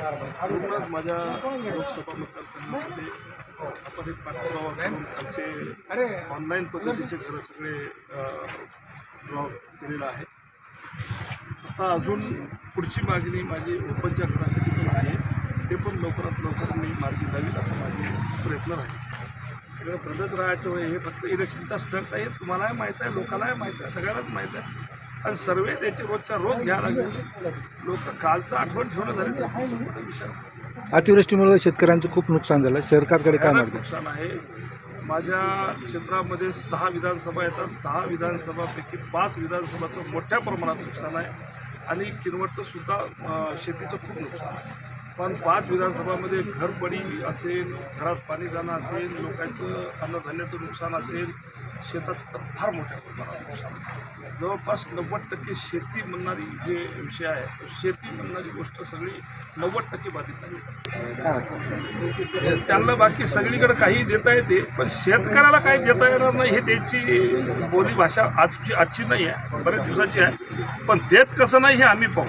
माझ्या लोकसभा मतदारसंघामध्ये आपण एक पाठपुरावा करून खालचे ऑनलाईन पद्धतीचे घरं सगळे ड्रॉ केलेलं आहे. आता अजून पुढची मागणी माझी ओपनच्या घरासाठी पण आहे. ते पण लवकरात लवकर मी मार्गी लावील असं माझे प्रयत्न राहील. सगळं बंदच राहायचं हे फक्त इलेक्शनचा स्टंट आहे तुम्हालाही माहीत आहे लोकांनाही माहीत आहे सगळ्यांनाच माहीत आहे. आणि सर्वे त्याचे रोजच्या रोज घ्यायला लागले. लोक कालचं आठवण ठेवणं झाले. आहे. अतिवृष्टीमुळे शेतकऱ्यांचं खूप नुकसान झालं. सरकारकडे काय नुकसान आहे. माझ्या क्षेत्रामध्ये सहा विधानसभा येतात. सहा विधानसभापैकी पाच विधानसभाचं मोठ्या प्रमाणात नुकसान आहे. आणि किनवटचं सुद्धा शेतीचं खूप नुकसान आहे. पण पाच विधानसभामध्ये घरपडी असेल घरात पाणी जाणं असेल लोकांचं अन्नधान्याचं नुकसान असेल शेताचं तर फार मोठ्या प्रमाणात नुकसान आहे जवळपास नव्वद टक्के शेती म्हणणारी जे विषय आहे तो शेती म्हणणारी गोष्ट सगळी नव्वद टक्के बाधित आहे. त्यांना बाकी सगळीकडे काही देता येते पण शेतकऱ्याला काही देता येणार नाही हे त्याची बोली भाषा आजची आजची नाही आहे बऱ्याच दिवसाची आहे. पण देत कसं नाही हे आम्ही पाहू.